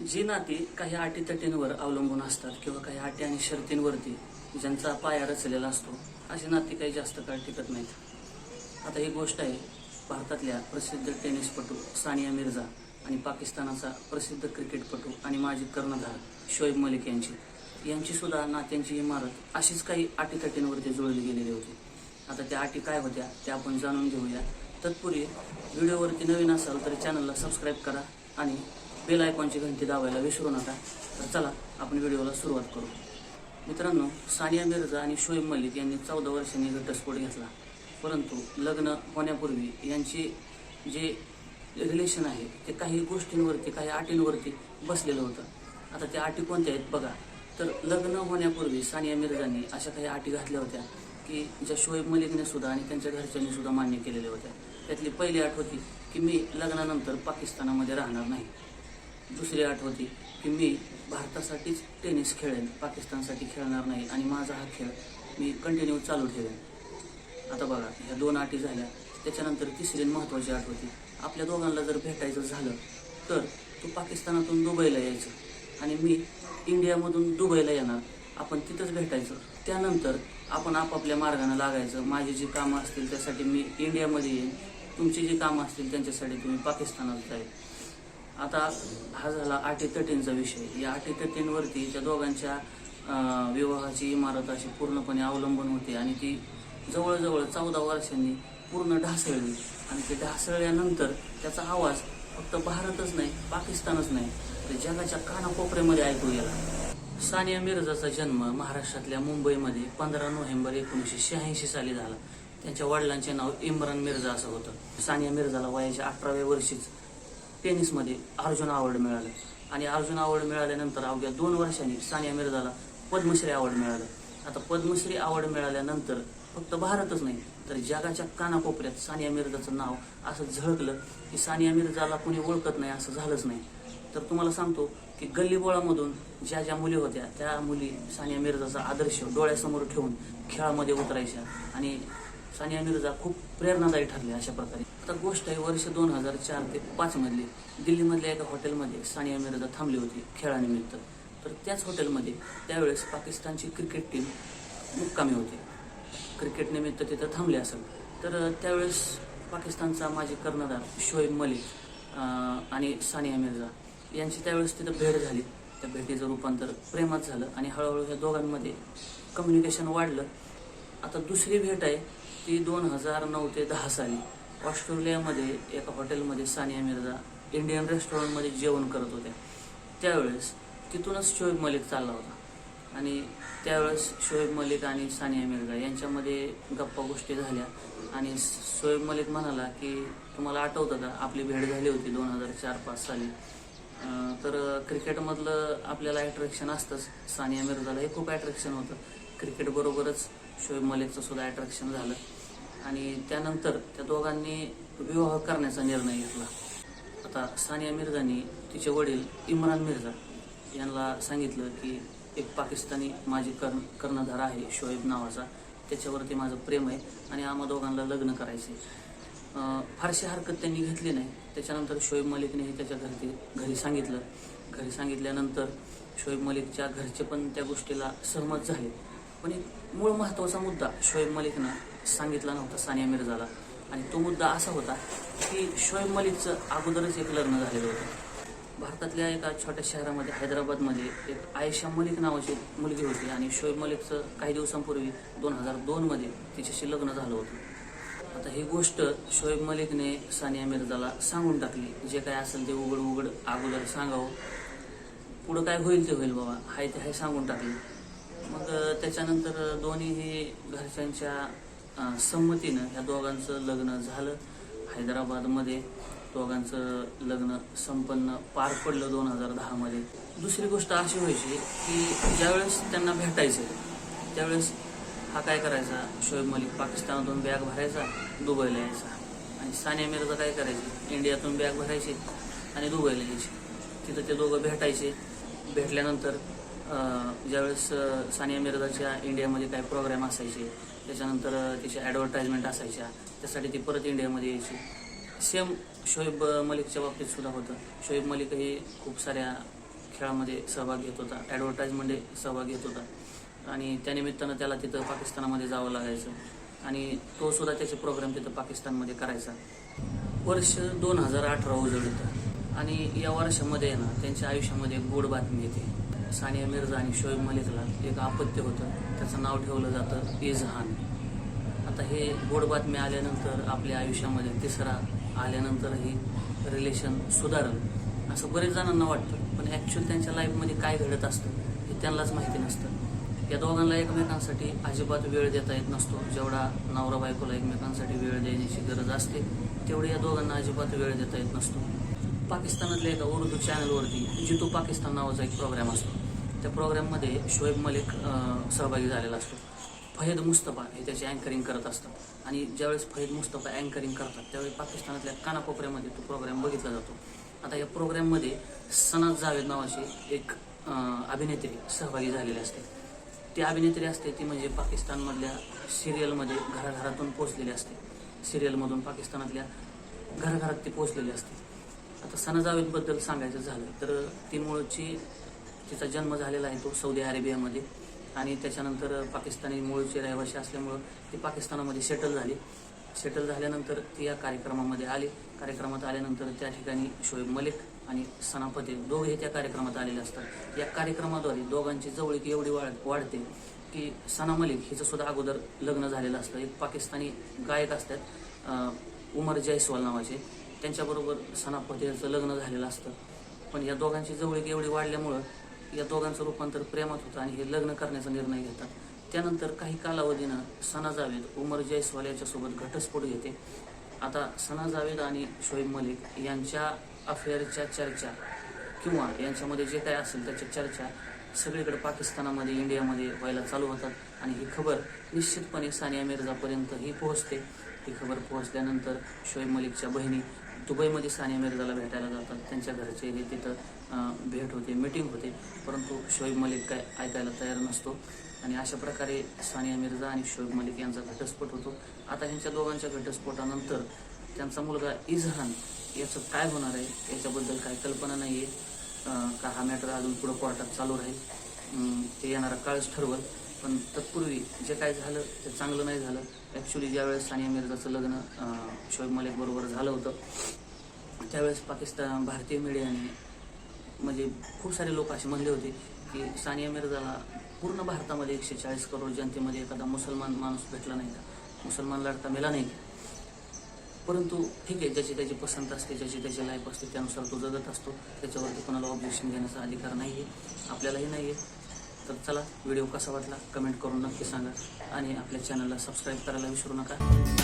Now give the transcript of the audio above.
जी नाती काही अटीतटींवर अवलंबून असतात किंवा काही अटी आणि शर्तींवरती ज्यांचा पाया रचलेला असतो अशी नाती काही जास्त काळ टिकत नाहीत. आता ही गोष्ट आहे भारतातल्या प्रसिद्ध टेनिसपटू सानिया मिर्झा आणि पाकिस्तानाचा प्रसिद्ध क्रिकेटपटू आणि माजी कर्णधार शोएब मलिक यांची. यांची सुद्धा नात्यांची इमारत अशीच काही अटीतटींवरती जुळली गेलेली होती. आता त्या अटी काय होत्या त्या आपण जाणून घेऊया. तत्पूर्वी व्हिडिओवरती नवीन असाल तर चॅनलला सबस्क्राईब करा आणि बेल आयकॉनची घंटी दाबायला विसरू नका. तर चला आपण व्हिडिओला सुरुवात करू. मित्रांनो सानिया मिर्झा आणि शोएब मलिक यांनी चौदा वर्षांनी घटस्फोट घेतला. परंतु लग्न होण्यापूर्वी यांची जे रिलेशन आहे ते काही गोष्टींवरती काही अटींवरती बसलेलं होतं. आता त्या अटी कोणत्या आहेत बघा. तर लग्न होण्यापूर्वी सानिया मिर्झांनी अशा काही अटी घातल्या होत्या की ज्या शोएब मलिकने सुद्धा आणि त्यांच्या घरच्यांनी सुद्धा मान्य केलेल्या होत्या. त्यातली पहिली अट होती की मी लग्नानंतर पाकिस्तानामध्ये राहणार नाही. दुसरी आठ होती की मी भारतासाठीच टेनिस खेळेन पाकिस्तानसाठी खेळणार नाही आणि माझा हा खेळ मी कंटिन्यू चालू ठेवेन. आता बघा ह्या दोन अटी झाल्या. त्याच्यानंतर तिसरी महत्त्वाची आठ होती आपल्या दोघांना जर भेटायचं झालं तर तू पाकिस्तानातून दुबईला यायचं आणि मी इंडियामधून दुबईला येणार. आपण तिथंच भेटायचं. त्यानंतर आपण आपापल्या मार्गाने लागायचं. माझी जी कामं असतील त्यासाठी मी इंडियामध्ये येईन. तुमची जी कामं असतील त्यांच्यासाठी तुम्ही पाकिस्तानात जाईल. आता हा झाला अटीतटींचा विषय. या अटीतटींवरती त्या दोघांच्या विवाहाची इमारत अशी पूर्णपणे अवलंबून होती आणि ती जवळजवळ चौदा वर्षांनी पूर्ण ढासळली. आणि ते ढासळल्यानंतर त्याचा आवाज फक्त भारतच नाही पाकिस्तानच नाही तर जगाच्या कानाकोपऱ्यामध्ये ऐकू गेला सानिया मिर्झाचा जन्म महाराष्ट्रातल्या मुंबईमध्ये पंधरा नोव्हेंबर एकोणीसशे शहाऐंशी साली झाला. त्यांच्या वडिलांचे नाव इम्रान मिर्झा असं होतं. सानिया मिर्झाला वयाच्या अठराव्या वर्षीच टेनिसमध्ये अर्जुन अवॉर्ड मिळालं. आणि अर्जुन अवॉर्ड मिळाल्यानंतर अवघ्या दोन वर्षांनी सानिया मिर्झाला पद्मश्री अवॉर्ड मिळालं. आता पद्मश्री अवॉर्ड मिळाल्यानंतर फक्त भारतच नाही तर जगाच्या कानाकोपऱ्यात सानिया मिर्झाचं नाव असं झळकलं की सानिया मिर्झाला कोणी ओळखत नाही असं झालंच नाही. तर तुम्हाला सांगतो की गल्लीबोळामधून ज्या ज्या मुली होत्या त्या मुली सानिया मिर्झाचा आदर्श डोळ्यासमोर ठेवून खेळामध्ये उतरायच्या. आणि सानिया मिर्झा खूप प्रेरणादायी ठरल्या अशा प्रकारे. आता गोष्ट आहे वर्ष दोन हजार चार ते पाच मधली. दिल्लीमधल्या एका हॉटेलमध्ये सानिया मिर्झा थांबली होती खेळानिमित्त. तर त्याच हॉटेलमध्ये त्यावेळेस पाकिस्तानची क्रिकेट टीम मुक्कामी होती. क्रिकेट निमित्त तिथं थांबले असेल. तर त्यावेळेस पाकिस्तानचा माजी कर्णधार शोएब मलिक आणि सानिया मिर्झा यांची त्यावेळेस तिथं भेट झाली. त्या भेटीचं रूपांतर प्रेमात झालं आणि हळूहळू ह्या दोघांमध्ये कम्युनिकेशन वाढलं. आता दुसरी भेट आहे ती दोन हजार नऊ ते दहा साली. ऑस्ट्रेलियामध्ये एका हॉटेलमध्ये सानिया मिर्झा इंडियन रेस्टॉरंटमध्ये जेवण करत होत्या. त्यावेळेस तिथूनच शोएब मलिक चालला होता. आणि त्यावेळेस शोएब मलिक आणि सानिया मिर्झा यांच्यामध्ये गप्पा गोष्टी झाल्या. आणि शोएब मलिक म्हणाला की तुम्हाला आठवतं का? आपली भेट झाली होती दोन हजार चार पाच साली. तर क्रिकेटमधलं आपल्याला ॲट्रॅक्शन असतंच. सानिया मिर्झाला हे खूप ॲट्रॅक्शन होतं. क्रिकेटबरोबरच शोएब मलिकचं सुद्धा ॲट्रॅक्शन झालं. आणि त्यानंतर त्या दोघांनी विवाह करण्याचा निर्णय घेतला. आता सानिया मिर्झानी तिचे वडील इम्रान मिर्झा यांना सांगितलं की एक पाकिस्तानी माझी कर्ण कर्णधार आहे शोएब नावाचा. त्याच्यावरती माझं प्रेम आहे आणि आम्हा दोघांना लग्न करायचे फारशी हरकत त्यांनी घेतली नाही. त्याच्यानंतर शोएब मलिकनेही त्याच्या घरी घरी सांगितलं. घरी सांगितल्यानंतर शोएब मलिकच्या घरचे पण त्या गोष्टीला सहमत झाले. पण एक मूळ महत्त्वाचा मुद्दा शोएब मलिकनं सांगितला नव्हता सानिया मिर्झाला. आणि तो मुद्दा असा होता की शोएब मलिकचं अगोदरच एक लग्न झालेलं होतं. भारतातल्या एका छोट्या शहरामध्ये हैदराबादमध्ये एक आयशा मलिक नावाची एक मुलगी होती आणि शोएब मलिकचं काही दिवसांपूर्वी दोन हजार दोनमध्ये तिच्याशी लग्न झालं होतं. आता ही गोष्ट शोएब मलिकने सानिया मिर्झाला सांगून टाकली. जे काय असेल ते उघड उघड अगोदर सांगावं. पुढं काय होईल ते होईल बाबा हाय ते हाय सांगून टाकली. मग त्याच्यानंतर दोन्ही घरच्यांच्या संमतीनं ह्या दोघांचं लग्न झालं. हैदराबादमध्ये दोघांचं लग्न संपन्न पार पडलं दोन हजार दहामध्ये. दुसरी गोष्ट अशी व्हायची की ज्यावेळेस त्यांना भेटायचं त्यावेळेस हा काय करायचा? शोएब मलिक पाकिस्तानातून बॅग भरायचा दुबईला यायचा. आणि सानिया मिर्झा काय करायची? इंडियातून बॅग भरायची आणि दुबईला यायची. तिथं ते दोघं भेटायचे. भेटल्यानंतर ज्यावेळेस सानिया मिर्झाच्या इंडियामध्ये काय प्रोग्राम असायचे त्याच्यानंतर तिच्या ॲडव्हर्टाईजमेंट असायच्या. त्यासाठी ती परत इंडियामध्ये यायची. सेम शोएब मलिकच्या बाबतीत सुद्धा होतं. शोएब मलिकही खूप साऱ्या खेळामध्ये सहभाग घेत होता. ॲडव्हर्टाईजमध्ये सहभाग घेत होता. आणि त्यानिमित्तानं त्याला तिथं पाकिस्तानामध्ये जावं लागायचं. आणि तो सुद्धा त्याचे प्रोग्राम तिथं पाकिस्तानमध्ये करायचा. वर्ष दोन हजार अठरा उजळलं आणि या वर्षामध्ये आहे ना त्यांच्या आयुष्यामध्ये गोड बातमी येते. सानिया मिर्झा आणि शोएब मलिकला एक अपत्य होतं. त्याचं नाव ठेवलं जातं इजहान. आता हे गोड बातमी आल्यानंतर आपल्या आयुष्यामध्ये तिसरा आल्यानंतर ही रिलेशन सुधारलं. असं बरेच जणांना वाटतं पण ॲक्च्युअली त्यांच्या लाईफमध्ये काय घडत असतं हे त्यांनाच माहिती नसतं. या दोघांना एकमेकांसाठी अजिबात वेळ देता येत नसतो. जेवढा नवरा बायकोला एकमेकांसाठी वेळ देण्याची गरज असते तेवढी या दोघांना अजिबात वेळ देता येत नसतो. पाकिस्तानातल्या एका उर्दू चॅनलवरती जितू पाकिस्तान नावाचा एक प्रोग्राम असतो. त्या प्रोग्राममध्ये शोएब मलिक सहभागी झालेला असतो. फहेद मुस्तफा हे त्याचे अँकरिंग करत असतात. आणि ज्यावेळेस फहेद मुस्तफा अँकरिंग करतात त्यावेळी पाकिस्तानातल्या कानाकोपऱ्यामध्ये तो प्रोग्राम बघितला जातो. आता या प्रोग्राममध्ये सनात जावेद नावाची एक अभिनेत्री सहभागी झालेली असते. ती अभिनेत्री असते ती म्हणजे पाकिस्तानमधल्या सिरियलमध्ये घराघरातून पोचलेली असते. सिरियलमधून पाकिस्तानातल्या घराघरात ती पोचलेली असते. आता सना जावेदबद्दल सांगायचं झालं तर ती मूळची तिचा जन्म झालेला आहे तो सौदी अरेबियामध्ये. आणि त्याच्यानंतर पाकिस्तानी मूळचे रहिवासी असल्यामुळं ती पाकिस्तानामध्ये सेटल झाली. सेटल झाल्यानंतर ती या कार्यक्रमामध्ये आली. कार्यक्रमात आल्यानंतर त्या ठिकाणी शोएब मलिक आणि सनापते दोघे त्या कार्यक्रमात आलेले असतात. या कार्यक्रमाद्वारे दोघांची जवळीक एवढी वाढ वाढते की सना मलिक हिचं सुद्धा अगोदर लग्न झालेलं असतं. एक पाकिस्तानी गायक असतात उमर जयस्वाल नावाचे. त्यांच्याबरोबर सना यांचं लग्न झालेलं असतं. पण या दोघांची जवळीक एवढी वाढल्यामुळं या दोघांचं रूपांतर प्रेमात होतं आणि हे लग्न करण्याचा निर्णय घेतात. त्यानंतर काही कालावधीनं सना जावेद उमर जयस्वाल याच्यासोबत घटस्फोट घेते. आता सना जावेद आणि शोएब मलिक यांच्या अफेअरच्या चर्चा किंवा यांच्यामध्ये जे काय असेल त्याच्या चर्चा सगळीकडे पाकिस्तानामध्ये इंडियामध्ये व्हायला चालू होतात. आणि ही खबर निश्चितपणे सानिया मिर्झापर्यंत ही पोहोचते. ही खबर पोहोचल्यानंतर शोएब मलिकच्या बहिणी दुबईमध्ये सानिया मिर्झाला भेटायला जातात. त्यांच्या घरचे हे तिथं भेट होते मिटिंग होते. परंतु शोएब मलिक काय ऐकायला तयार नसतो. आणि अशा प्रकारे सानिया मिर्झा आणि शोएब मलिक यांचा घटस्फोट होतो. आता ह्यांच्या दोघांच्या घटस्फोटानंतर त्यांचा मुलगा इझहान याचं काय होणार आहे? याच्याबद्दल काही कल्पना नाही आहे का हा मॅटर अजून पुढं कोर्टात चालू राहील? ते येणारा काळच ठरवल. पण तत्पूर्वी जे काय झालं ते चांगलं नाही झालं. ॲक्च्युली ज्यावेळेस सानिया मिर्झाचं लग्न शोएब मलिक बरोबर झालं होतं त्यावेळेस पाकिस्तान भारतीय मीडियाने म्हणजे खूप सारे लोक असे म्हणले होते की सानिया मिर्झाला पूर्ण भारतामध्ये एकशे चाळीस करोड जनतेमध्ये एखादा मुसलमान माणूस भेटला नाही का? मुसलमान लढता मेला नाही का? परंतु ठीक आहे ज्याची त्याची पसंत असते ज्याची त्याची लाईफ असते त्यानुसार तो जगत असतो. त्याच्यावरती कोणाला ऑब्जेक्शन घेण्याचा अधिकार नाही आहे आपल्यालाही नाही आहे तर चला व्हिडिओ कसा वाटला कमेंट करून नक्की सांगा. आणि आपल्या चॅनलला सबस्क्राईब करायला विसरू नका.